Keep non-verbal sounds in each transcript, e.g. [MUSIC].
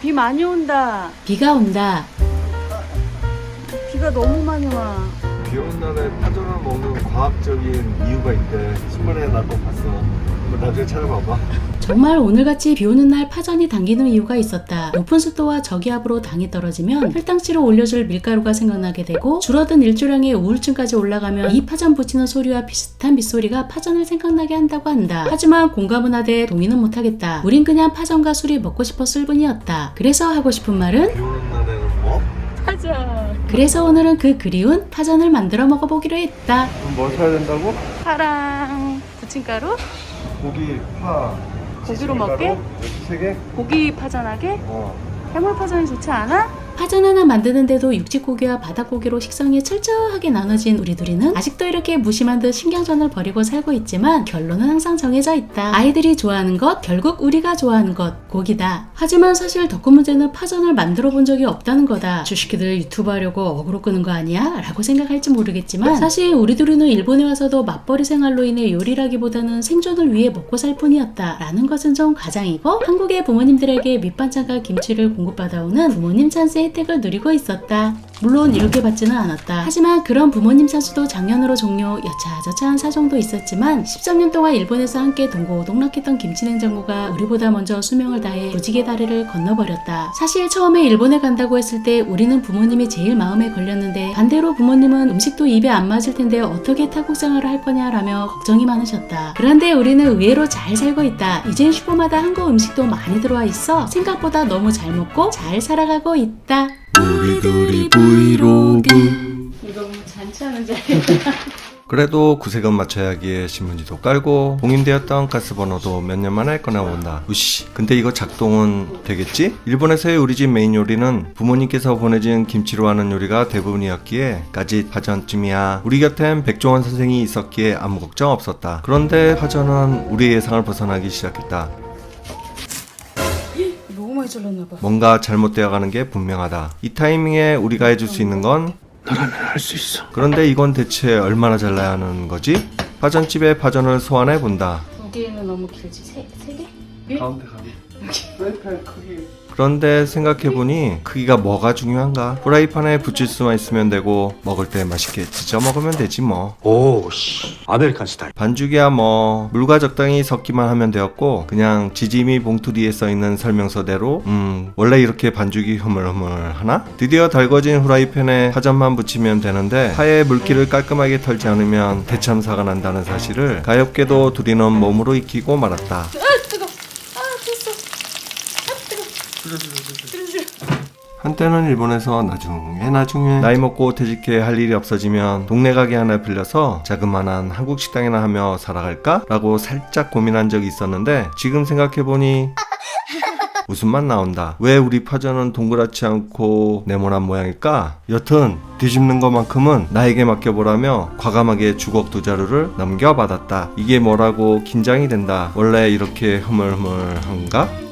비 많이 온다. 비가 온다. 비가 너무 많이 와. 비 오는 날에 파전을 먹는 과학적인 이유가 있대. 신문에 나 그거 봤어. 한번 나중에 찾아봐봐. 정말 오늘같이 비 오는 날 파전이 당기는 이유가 있었다. 높은 습도와 저기압으로 당이 떨어지면 혈당치를 올려줄 밀가루가 생각나게 되고 줄어든 일조량의 우울증까지 올라가면 이 파전 붙이는 소리와 비슷한 빗소리가 파전을 생각나게 한다고 한다. 하지만 공감은 하되 동의는 못하겠다. 우린 그냥 파전과 술이 먹고 싶었을 뿐이었다. 그래서 하고 싶은 말은? 파전. 그래서 오늘은 그 그리운 파전을 만들어 먹어보기로 했다. 그럼 뭘 사야 된다고? 파랑 부침가루? 고기, 파. 고기로 밀가루? 먹게? 이렇게 세 개? 고기 파전하게? 어. 해물 파전이 좋지 않아? 파전 하나 만드는데도 육지고기와 바닷고기로 식성이 철저하게 나눠진 우리 둘이는 아직도 이렇게 무심한 듯 신경전을 벌이고 살고 있지만 결론은 항상 정해져 있다. 아이들이 좋아하는 것, 결국 우리가 좋아하는 것, 고기다. 하지만 사실 더큰 문제는 파전을 만들어 본 적이 없다는 거다. 주식기들 유튜브 하려고 어그로 끄는 거 아니야? 라고 생각할지 모르겠지만 사실 우리 둘이는 일본에 와서도 맞벌이 생활로 인해 요리라기보다는 생존을 위해 먹고 살 뿐이었다. 라는 것은 좀 가장이고 한국의 부모님들에게 밑반찬과 김치를 공급받아오는 부모님 찬스 혜택을 누리고 있었다. 물론 이렇게 받지는 않았다. 하지만 그런 부모님 찬스도 작년으로 종료, 여차저차한 사정도 있었지만 13년 동안 일본에서 함께 동고동락했던 김치냉장고가 우리보다 먼저 수명을 다해 무지개 다리를 건너버렸다. 사실 처음에 일본에 간다고 했을 때 우리는 부모님이 제일 마음에 걸렸는데 반대로 부모님은 음식도 입에 안 맞을 텐데 어떻게 타국 생활을 할 거냐라며 걱정이 많으셨다. 그런데 우리는 의외로 잘 살고 있다. 이젠 슈퍼마다 한국 음식도 많이 들어와 있어 생각보다 너무 잘 먹고 잘 살아가고 있다. 우리 둘이 브이로그. 이거 뭐 잔치하는 줄 [LAUGHS] 그래도 구색은 맞춰야 하기에 신문지도 깔고 봉인되었던 가스번호도 몇 년 만에 꺼내온다. 우씨, 근데 이거 작동은 되겠지? 일본에서의 우리 집 메인 요리는 부모님께서 보내준 김치로 하는 요리가 대부분이었기에 까짓 파전쯤이야. 우리 곁엔 백종원 선생이 있었기에 아무 걱정 없었다. 그런데 파전은 우리의 예상을 벗어나기 시작했다. 너무 많이 잘랐나 봐. 뭔가 잘못되어 가는 게 분명하다. 이 타이밍에 우리가 해줄 수 있는 건 너라면 할 수 있어. 그런데 이건 대체 얼마나 잘라야 하는 거지? 파전집에 파전을 소환해 본다. 두 개는 너무 길지. 세, 세 개? 가운데 가운데. 프라이팬 크기. 그런데 생각해보니 크기가 뭐가 중요한가? 프라이팬에 붙일 수만 있으면 되고 먹을 때 맛있게 찢어 먹으면 되지 뭐. 오, 씨. 아메리칸 스타일. 반죽이야 뭐 물과 적당히 섞기만 하면 되었고 그냥 지짐이 봉투 뒤에 써있는 설명서대로 음 원래 이렇게 반죽이 흐물흐물하나? 드디어 달궈진 후라이팬에 파전만 붙이면 되는데 파의 물기를 깔끔하게 털지 않으면 대참사가 난다는 사실을 가엾게도 둘이는 몸으로 익히고 말았다 한때는 일본에서 나중에 나중에 나이 먹고 퇴직해 할 일이 없어지면 동네 가게 하나 빌려서 자그마한 한국 식당이나 하며 살아갈까? 라고 살짝 고민한 적이 있었는데 지금 생각해보니 [LAUGHS] 웃음만 나온다. 왜 우리 파전은 동그랗지 않고 네모난 모양일까? 여튼 뒤집는 것만큼은 나에게 맡겨보라며 과감하게 주걱 두 자루를 넘겨받았다. 이게 뭐라고 긴장이 된다. 원래 이렇게 흐물흐물한가?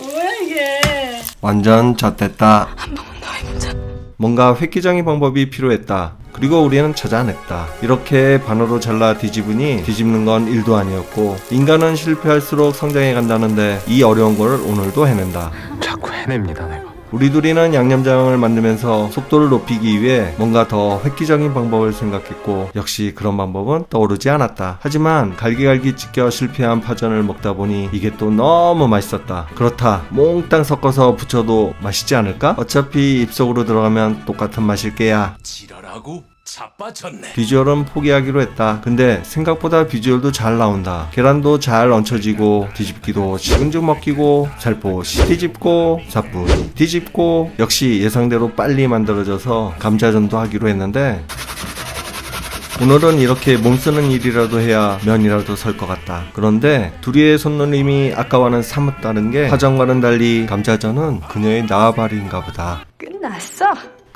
뭐야 이게? 완전 젖됐다. 뭔가 획기적인 방법이 필요했다. 그리고 우리는 찾아냈다. 이렇게 반으로 잘라 뒤집으니 뒤집는 건 일도 아니었고 인간은 실패할수록 성장해 간다는데 이 어려운 걸 오늘도 해낸다. 자꾸 해냅니다, 내가. 우리 둘이는 양념장을 만들면서 속도를 높이기 위해 뭔가 더 획기적인 방법을 생각했고 역시 그런 방법은 떠오르지 않았다. 하지만 갈기갈기 찢겨 실패한 파전을 먹다 보니 이게 또 너무 맛있었다. 그렇다. 몽땅 섞어서 부쳐도 맛있지 않을까? 어차피 입속으로 들어가면 똑같은 맛일 게야. 지랄하고 자빠졌네. 비주얼은 포기하기로 했다. 근데 생각보다 비주얼도 잘 나온다. 계란도 잘 얹혀지고 뒤집기도 식은죽 먹기고 살포시 뒤집고 사뿐히 뒤집고 역시 예상대로 빨리 만들어져서 감자전도 하기로 했는데 오늘은 이렇게 몸쓰는 일이라도 해야 면이라도 설 것 같다. 그런데 둘이의 손놀림이 아까와는 사뭇 다른 게 화정과는 달리 감자전은 그녀의 나발인가 보다. 끝났어.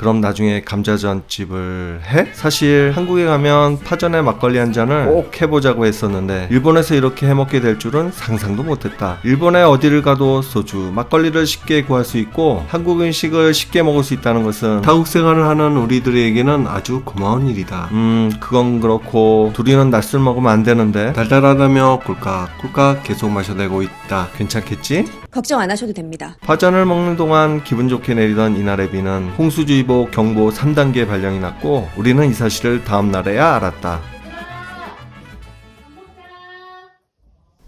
그럼 나중에 감자전집을 해? 사실 한국에 가면 파전에 막걸리 한 잔을 꼭 해보자고 했었는데 일본에서 이렇게 해먹게 될 줄은 상상도 못했다. 일본에 어디를 가도 소주, 막걸리를 쉽게 구할 수 있고 한국 음식을 쉽게 먹을 수 있다는 것은 타국 생활을 하는 우리들에게는 아주 고마운 일이다. 음, 그건 그렇고 둘이는 낮술 먹으면 안 되는데 달달하다며 꿀깍 꿀깍 계속 마셔대고 있다. 괜찮겠지? 걱정 안 하셔도 됩니다. 파전을 먹는 동안 기분 좋게 내리던 이날의 비는 홍수주의 보 경보 3단계 발령이 났고 우리는 이 사실을 다음 날에야 알았다.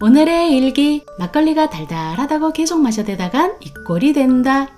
오늘의 일기 막걸리가 달달하다고 계속 마셔대다간 이 꼴이 된다.